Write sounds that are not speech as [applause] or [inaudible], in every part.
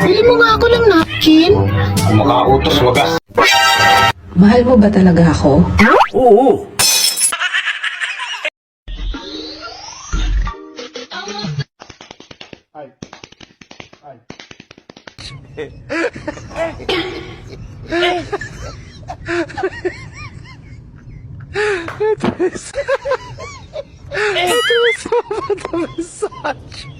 bili mo nga ako ng napkin. Makautos wagas. Mahal mo ba talaga ako? Oo. [laughs]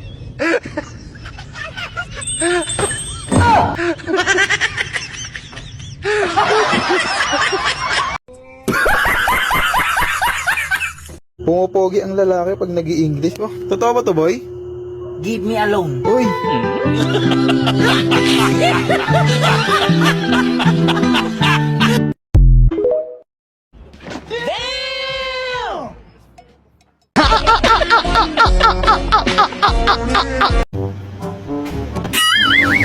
Pumopogi ang lalaki pag nag english Oh, totoo ba to, boy? Give me alone. Uy!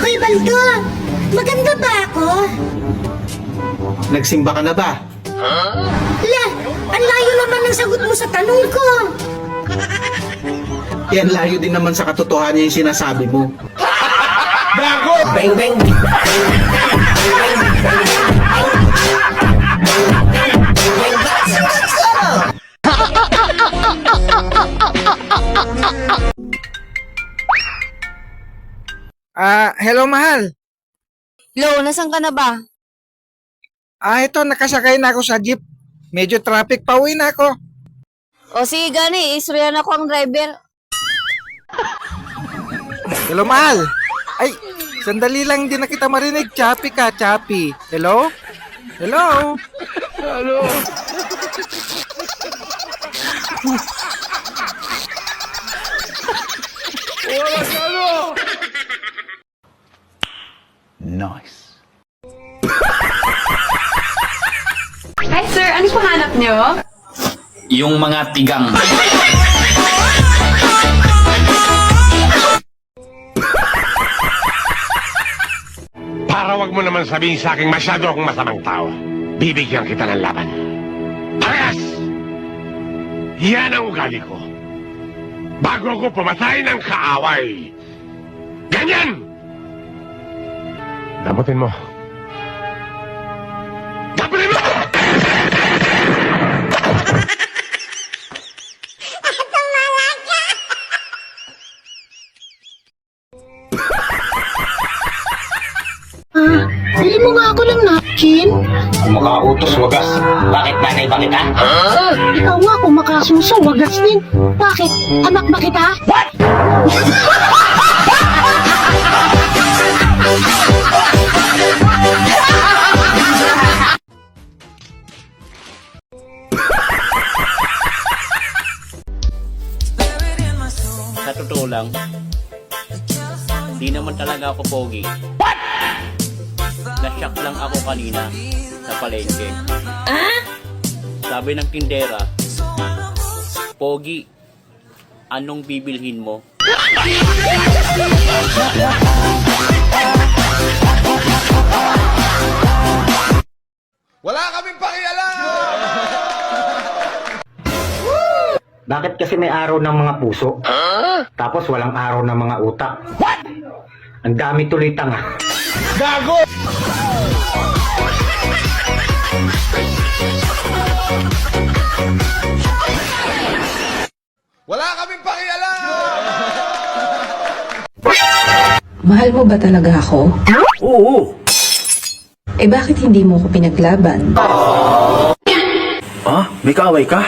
Hoy, Baldo! Maganda ba ako? Nagsimba ka na ba? La, ang layo naman ng sagot mo sa tanong ko. Yan layo din naman sa katotohanan yung sinasabi mo. Bang bang. Ah, hello mahal. Lo, nasan ka na ba? Ah, ito nakasakay na ako sa jeep. Medyo traffic pa uwi na ako. O sige gani, istorya na ko ang driver. Hello mahal. Ay, sandali lang din na kita marinig. Chappy ka, chappy. Hello? Hello? Nice. Hi sir, ano po hanap nyo? Yung mga tigang. Para wag mo naman sabihin sa akin masyado akong masamang tao. Bibigyan kita ng laban. Parehas! Yan ang ugali ko. Bago ako pumatay ng kaaway. Ganyan! Damutin mo. Bili mo nga ako ng napkin. Makautos wagas. Bakit nanay ba kita? Sir, ikaw nga kung makasuso, wagas din. Bakit? Anak ba kita? Sa totoo lang, di naman talaga ako pogi. Nasyak lang ako kanina sa palengke. Sabi ng tindera, Pogi, anong bibilhin mo? Bakit kasi may araw ng mga puso? Tapos walang araw ng mga utak? What? Ang dami tuloy tanga. Mahal mo ba talaga ako? Oo. Eh bakit hindi mo ko pinaglaban? Ah, may kaaway ka?